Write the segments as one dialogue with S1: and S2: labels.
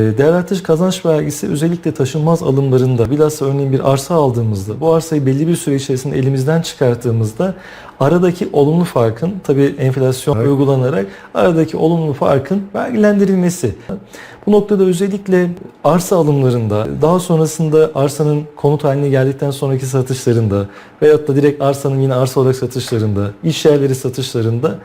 S1: E, Değer artış kazanç vergisi özellikle taşınmaz alımlarında bilhassa örneğin bir arsa aldığımızda bu arsayı belli bir süre içerisinde elimizden çıkarttığımızda aradaki olumlu farkın tabi enflasyon
S2: Evet.
S1: uygulanarak aradaki olumlu farkın vergilendirilmesi. Bu noktada özellikle arsa alımlarında daha sonrasında arsanın konut haline geldikten sonraki satışlarında veyahut da direkt arsanın yine arsa olarak satışlarında, iş yerleri satışlarında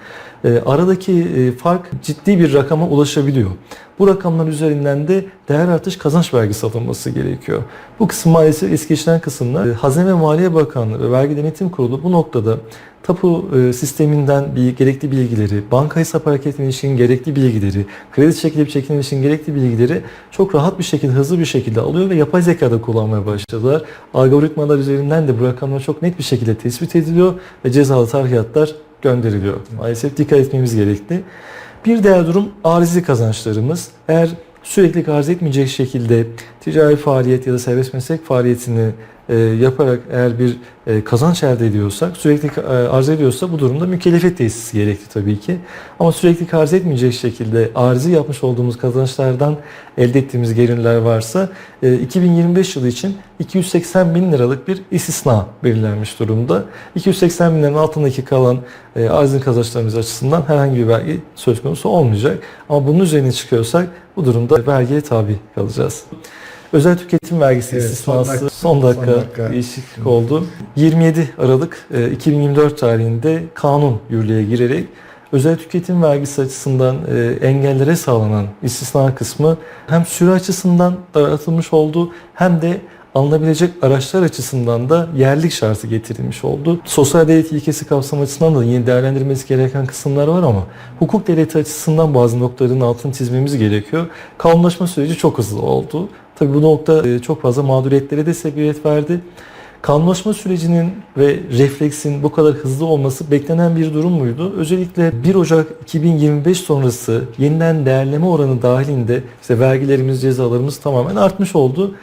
S1: e, aradaki e, fark ciddi bir rakama ulaşabiliyor. Bu rakamlar üzerinden de değer artış kazanç vergisi alınması gerekiyor. Bu kısım maalesef es geçilen kısımlar. E, Hazine ve Maliye Bakanlığı ve Vergi Denetim Kurulu bu noktada tapu e, sisteminden bir gerekli bilgileri, banka hesap hareketine ilişkin gerekli bilgileri, kredi çekilip çekilme için gerekli bilgileri çok rahat bir şekilde, hızlı bir şekilde alıyor ve yapay zekada kullanmaya başladılar. Algoritmalar üzerinden de bu rakamlar çok net bir şekilde tespit ediliyor ve cezalı tarihatlar gönderiliyor. Maalesef dikkat etmemiz gerekli. Bir diğer durum arizi kazançlarımız. Eğer sürekli arz etmeyecek şekilde ticari faaliyet ya da serbest meslek faaliyetini e, yaparak eğer bir e, kazanç elde ediyorsak, sürekli e, arz ediyorsa bu durumda mükellefiyet tesisi gerekli tabii ki. Ama sürekli arz etmeyecek şekilde arzi yapmış olduğumuz kazançlardan elde ettiğimiz gelirler varsa e, 2025 yılı için 280 bin liralık bir istisna belirlenmiş durumda. 280 bin liranın altındaki kalan e, arzın kazançlarımız açısından herhangi bir vergi söz konusu olmayacak. Ama bunun üzerine çıkıyorsak bu durumda vergiye tabi kalacağız. Özel tüketim vergisi
S2: Evet, son
S1: istisnası
S2: dakika-
S1: son dakika,
S2: son dakika.
S1: değişiklik oldu. 27 Aralık e, 2024 tarihinde kanun yürürlüğe girerek özel tüketim vergisi açısından e, engellere sağlanan istisna kısmı hem süre açısından daraltılmış oldu hem de alınabilecek araçlar açısından da yerlik şartı getirilmiş oldu. Sosyal devlet ilkesi kapsamı açısından da yine değerlendirilmesi gereken kısımlar var ama hukuk devleti açısından bazı noktaların altını çizmemiz gerekiyor. Kanunlaşma süreci çok hızlı oldu. Tabii bu nokta e, çok fazla mağduriyetlere de sebebiyet verdi. Kanunlaşma sürecinin ve refleksin bu kadar hızlı olması beklenen bir durum muydu? Özellikle 1 Ocak 2025 sonrası yeniden değerleme oranı dahilinde işte vergilerimiz, cezalarımız tamamen artmış oldu.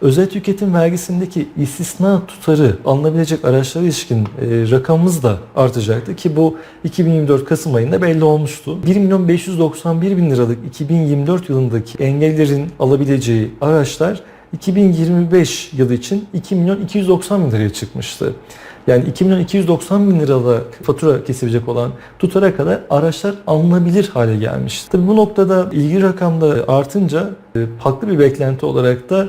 S1: Özel tüketim vergisindeki istisna tutarı alınabilecek araçlara ilişkin e, rakamımız da artacaktı ki bu 2024 Kasım ayında belli olmuştu. 1 milyon 591 bin liralık 2024 yılındaki engellerin alabileceği araçlar 2025 yılı için 2 milyon 290 bin liraya çıkmıştı. Yani 2 milyon 290 bin liralık fatura kesilecek olan tutara kadar araçlar alınabilir hale gelmişti. Tabii bu noktada ilgi rakamda artınca e, haklı bir beklenti olarak da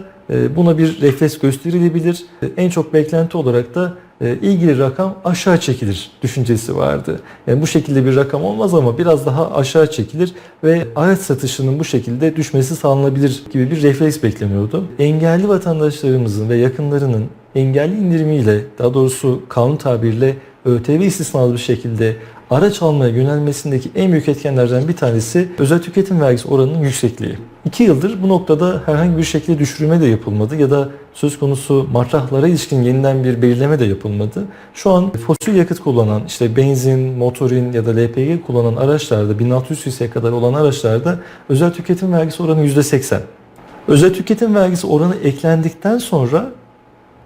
S1: buna bir refleks gösterilebilir. E, En çok beklenti olarak da e, ilgili rakam aşağı çekilir düşüncesi vardı. Yani bu şekilde bir rakam olmaz ama biraz daha aşağı çekilir ve araç satışının bu şekilde düşmesi sağlanabilir gibi bir refleks bekleniyordu. Engelli vatandaşlarımızın ve yakınlarının engelli indirimiyle daha doğrusu kanun tabiriyle ÖTV istisnalı bir şekilde araç almaya yönelmesindeki en büyük etkenlerden bir tanesi özel tüketim vergisi oranının yüksekliği. İki yıldır bu noktada herhangi bir şekilde düşürme de yapılmadı ya da söz konusu matrahlara ilişkin yeniden bir belirleme de yapılmadı. Şu an fosil yakıt kullanan işte benzin, motorin ya da LPG kullanan araçlarda 1600 cc'ye kadar olan araçlarda özel tüketim vergisi oranı %80. Özel tüketim vergisi oranı eklendikten sonra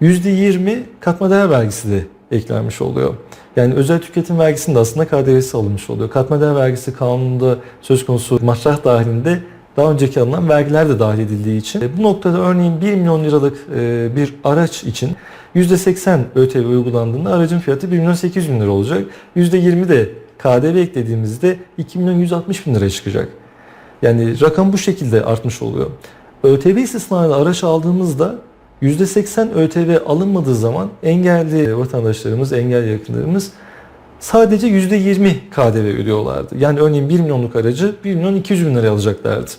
S1: %20 katma değer vergisi de eklenmiş oluyor. Yani özel tüketim vergisinin de aslında KDV'si alınmış oluyor. Katma değer vergisi kanununda söz konusu matrah dahilinde daha önceki alınan vergiler de dahil edildiği için e, bu noktada örneğin 1 milyon liralık e, bir araç için %80 ÖTV uygulandığında aracın fiyatı 1 milyon 800 bin lira olacak. %20 de KDV eklediğimizde 2 milyon 160 bin liraya çıkacak. Yani rakam bu şekilde artmış oluyor. ÖTV istisnayla araç aldığımızda %80 ÖTV alınmadığı zaman engelli vatandaşlarımız, engelli yakınlarımız sadece %20 KDV ödüyorlardı. Yani örneğin 1 milyonluk aracı 1 milyon 200 bin liraya alacaklardı.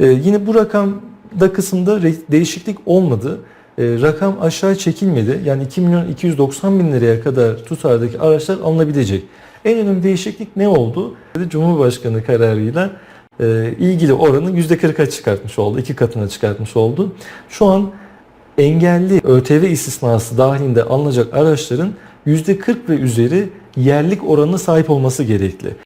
S1: Ee, yine bu rakamda kısımda değişiklik olmadı. Ee, rakam aşağı çekilmedi. Yani 2 milyon 290 bin liraya kadar tutardaki araçlar alınabilecek. En önemli değişiklik ne oldu? Cumhurbaşkanı kararıyla e, ilgili oranı %40'a çıkartmış oldu. iki katına çıkartmış oldu. Şu an engelli ÖTV istisnası dahilinde alınacak araçların %40 ve üzeri yerlik oranına sahip olması gerekli.